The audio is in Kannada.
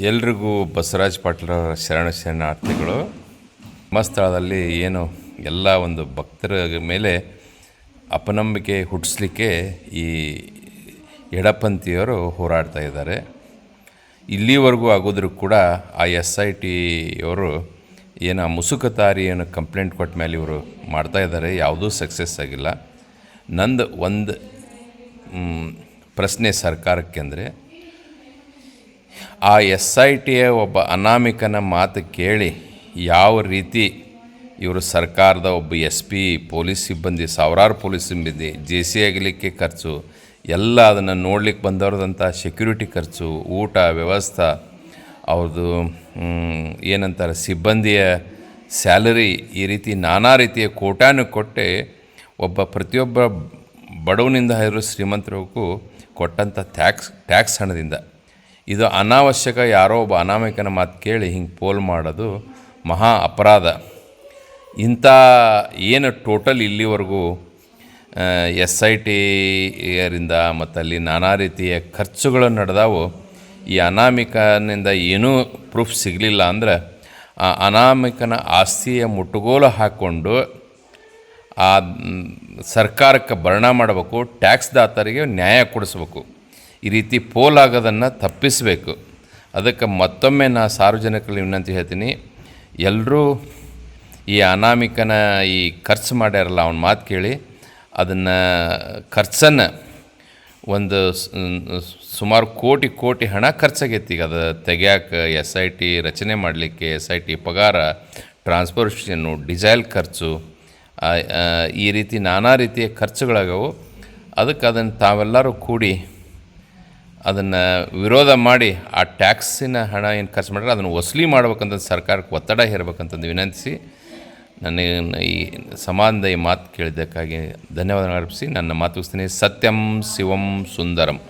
ಎಲ್ರಿಗೂ ಬಸವರಾಜ್ ಪಾಟೀಲ್ರ ಶರಣ ಶರಣಾರ್ಥಿಗಳು ಮಸ್ತಳದಲ್ಲಿ ಏನು ಎಲ್ಲ ಒಂದು ಭಕ್ತರ ಮೇಲೆ ಅಪನಂಬಿಕೆ ಹುಟ್ಟಿಸ್ಲಿಕ್ಕೆ ಈ ಎಡಪಂಥಿಯವರು ಹೋರಾಡ್ತಾ ಇದ್ದಾರೆ. ಇಲ್ಲಿವರೆಗೂ ಆಗೋದ್ರೂ ಕೂಡ ಆ ಎಸ್ ಐ ಟಿಯವರು ಏನು ಮುಸುಕತಾರಿ ಏನು ಕಂಪ್ಲೇಂಟ್ ಕೊಟ್ಟ ಮೇಲೆ ಇವರು ಮಾಡ್ತಾ ಇದ್ದಾರೆ. ಯಾವುದೂ ಸಕ್ಸಸ್ ಆಗಿಲ್ಲ. ನಂದು ಒಂದು ಪ್ರಶ್ನೆ ಸರ್ಕಾರಕ್ಕೆ ಅಂದರೆ ಆ ಎಸ್ ಐ ಟಿಯ ಒಬ್ಬ ಅನಾಮಿಕನ ಮಾತು ಕೇಳಿ ಯಾವ ರೀತಿ ಇವರು ಸರ್ಕಾರದ ಒಬ್ಬ ಎಸ್ ಪಿ ಪೊಲೀಸ್ ಸಿಬ್ಬಂದಿ, ಸಾವಿರಾರು ಪೊಲೀಸ್ ಸಿಬ್ಬಂದಿ, ಜೆ ಸಿ ಆಗಲಿಕ್ಕೆ ಖರ್ಚು, ಎಲ್ಲ ಅದನ್ನು ನೋಡ್ಲಿಕ್ಕೆ ಬಂದವ್ರದಂಥ ಸೆಕ್ಯೂರಿಟಿ ಖರ್ಚು, ಊಟ, ವ್ಯವಸ್ಥೆ ಅವ್ರದ್ದು ಏನಂತಾರೆ, ಸಿಬ್ಬಂದಿಯ ಸ್ಯಾಲರಿ ಈ ರೀತಿ ನಾನಾ ರೀತಿಯ ಕೋಟಾನು ಕೊಟ್ಟೆ ಒಬ್ಬ ಪ್ರತಿಯೊಬ್ಬ ಬಡವನಿಂದ ಇರೋ ಶ್ರೀಮಂತರಿಗೂ ಕೊಟ್ಟಂಥ ಟ್ಯಾಕ್ಸ್ ಟ್ಯಾಕ್ಸ್ ಹಣದಿಂದ. ಇದು ಅನಾವಶ್ಯಕ, ಯಾರೋ ಒಬ್ಬ ಅನಾಮಿಕನ ಮಾತು ಕೇಳಿ ಹಿಂಗೆ ಪೋಲ್ ಮಾಡೋದು ಮಹಾ ಅಪರಾಧ. ಇಂಥ ಏನು ಟೋಟಲ್ ಇಲ್ಲಿವರೆಗೂ ಎಸ್ ಐ ಟಿಯರಿಂದ ಮತ್ತು ಅಲ್ಲಿ ನಾನಾ ರೀತಿಯ ಖರ್ಚುಗಳು ನಡೆದಾವು. ಈ ಅನಾಮಿಕನಿಂದ ಏನೂ ಪ್ರೂಫ್ ಸಿಗಲಿಲ್ಲ ಅಂದ್ರೆ, ಆ ಅನಾಮಿಕನ ಆಸ್ತಿಯ ಮುಟ್ಟುಗೋಲು ಹಾಕ್ಕೊಂಡು ಆ ಸರ್ಕಾರಕ್ಕೆ ಭರಣ ಮಾಡಬೇಕು, ಟ್ಯಾಕ್ಸ್ ದಾತರಿಗೆ ನ್ಯಾಯ ಕೊಡಿಸ್ಬೇಕು. ಈ ರೀತಿ ಪೋಲಾಗೋದನ್ನು ತಪ್ಪಿಸಬೇಕು. ಅದಕ್ಕೆ ಮತ್ತೊಮ್ಮೆ ನಾ ಸಾರ್ವಜನಿಕರಲ್ಲಿ ವಿನಂತಿ ಹೇಳ್ತೀನಿ. ಎಲ್ಲರೂ ಈ ಅನಾಮಿಕನ ಈ ಖರ್ಚು ಮಾಡ್ಯಾರಲ್ಲ ಅವನ ಮಾತು ಕೇಳಿ, ಅದನ್ನು ಖರ್ಚನ್ನು ಒಂದು ಸುಮಾರು ಕೋಟಿ ಕೋಟಿ ಹಣ ಖರ್ಚಾಗೈತಿ. ಈಗ ಅದು ತೆಗ್ಯಾಕೆ ಎಸ್ ಐ ಟಿ ರಚನೆ ಮಾಡಲಿಕ್ಕೆ, ಎಸ್ ಐ ಟಿ ಪಗಾರ ಟ್ರಾನ್ಸ್ಪೋರ್ಟೇಷನ್ನು ಡಿಸೈಲ್ ಖರ್ಚು ಈ ರೀತಿ ನಾನಾ ರೀತಿಯ ಖರ್ಚುಗಳಾಗವು. ಅದಕ್ಕೆ ಅದನ್ನು ತಾವೆಲ್ಲರೂ ಕೂಡಿ ಅದನ್ನು ವಿರೋಧ ಮಾಡಿ ಆ ಟ್ಯಾಕ್ಸಿನ ಹಣ ಏನು ಖರ್ಚು ಮಾಡಿದ್ರೆ ಅದನ್ನು ವಸೂಲಿ ಮಾಡ್ಬೇಕಂತ ಸರ್ಕಾರಕ್ಕೆ ಒತ್ತಡ ಹೇರಬೇಕಂತಂದು ವಿನಂತಿಸಿ ನನ್ನ ಈ ಸಮಾನದ ಈ ಮಾತು ಕೇಳಿದ್ದಕ್ಕಾಗಿ ಧನ್ಯವಾದ ಅರ್ಪಿಸಿ ನನ್ನ ಮಾತು ಸತ್ಯಂ ಶಿವಂ ಸುಂದರಂ.